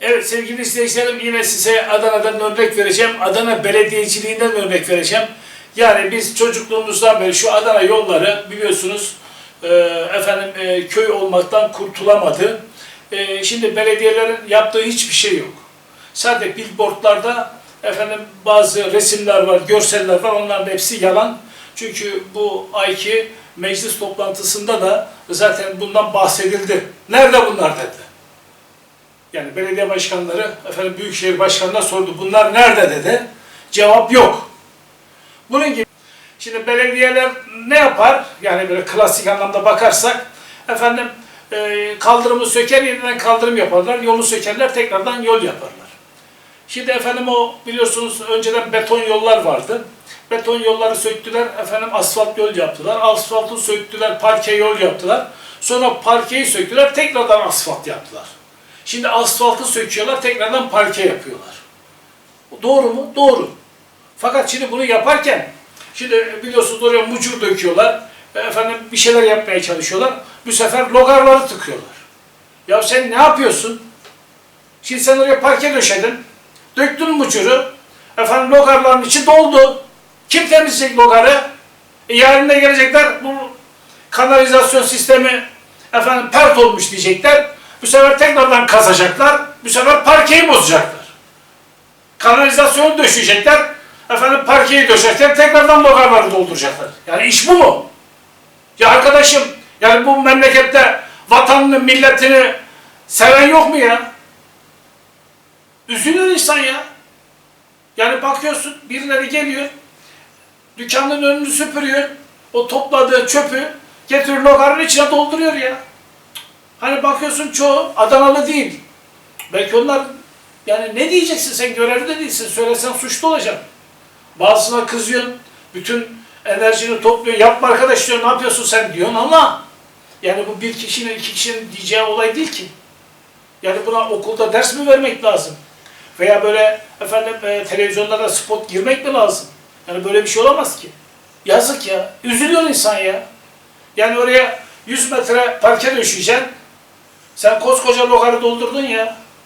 Evet sevgili izleyicilerim yine size Adana'dan örnek vereceğim. Adana belediyeciliğinden örnek vereceğim. Yani biz çocukluğumuzdan beri şu Adana yolları biliyorsunuz e, efendim e, köy olmaktan kurtulamadı. E, şimdi belediyelerin yaptığı hiçbir şey yok. Sadece billboardlarda efendim bazı resimler var, görseller var. Onların hepsi yalan. Çünkü bu ayki meclis toplantısında da zaten bundan bahsedildi. Nerede bunlar dedi. Yani belediye başkanları, efendim büyükşehir başkanına sordu. Bunlar nerede dedi. Cevap yok. Bunun gibi. Şimdi belediyeler ne yapar? Yani böyle klasik anlamda bakarsak efendim e, kaldırımı söker yeniden kaldırım yaparlar. Yolu sökerler tekrardan yol yaparlar. Şimdi efendim o biliyorsunuz önceden beton yollar vardı. Beton yolları söktüler, efendim asfalt yol yaptılar. Asfaltı söktüler, parke yol yaptılar. Sonra parkeyi söktüler, tekrardan asfalt yaptılar. Şimdi asfaltı söküyorlar, tekrardan parke yapıyorlar. Doğru mu? Doğru. Fakat şimdi bunu yaparken, şimdi biliyorsunuz oraya mucur döküyorlar, e, efendim bir şeyler yapmaya çalışıyorlar. Bu sefer logarları tıkıyorlar. Ya sen ne yapıyorsun? Şimdi sen oraya parke döşedin, döktün mucuru, efendim logarların içi doldu. Kim temizleyecek logarı? E, yarın da gelecekler, bu kanalizasyon sistemi efendim pert olmuş diyecekler. Bu sefer tekrardan kazacaklar. Bu sefer parkeyi bozacaklar. Kanalizasyonu döşeyecekler. Efendim parkeyi döşerken tekrardan logarları dolduracaklar. Yani iş bu mu? Ya arkadaşım yani bu memlekette vatanını, milletini seven yok mu ya? Üzülür insan ya. Yani bakıyorsun birileri geliyor, dükkanın önünü süpürüyor, o topladığı çöpü getiriyor logarın içine dolduruyor ya. Hani bakıyorsun çoğu Adanalı değil. Belki onlar yani ne diyeceksin sen görevli de değilsin. Söylesen suçlu olacaksın. Bazısına kızıyorsun. Bütün enerjini topluyorsun. Yapma arkadaş diyor ne yapıyorsun sen diyorsun ama yani bu bir kişinin iki kişinin diyeceği olay değil ki. Yani buna okulda ders mi vermek lazım? Veya böyle efendim e, televizyonlara spot girmek mi lazım? Yani böyle bir şey olamaz ki. Yazık ya. Üzülüyor insan ya. Yani oraya 100 metre parke döşeyeceksin. Sen koskoca logarı doldurdun ya.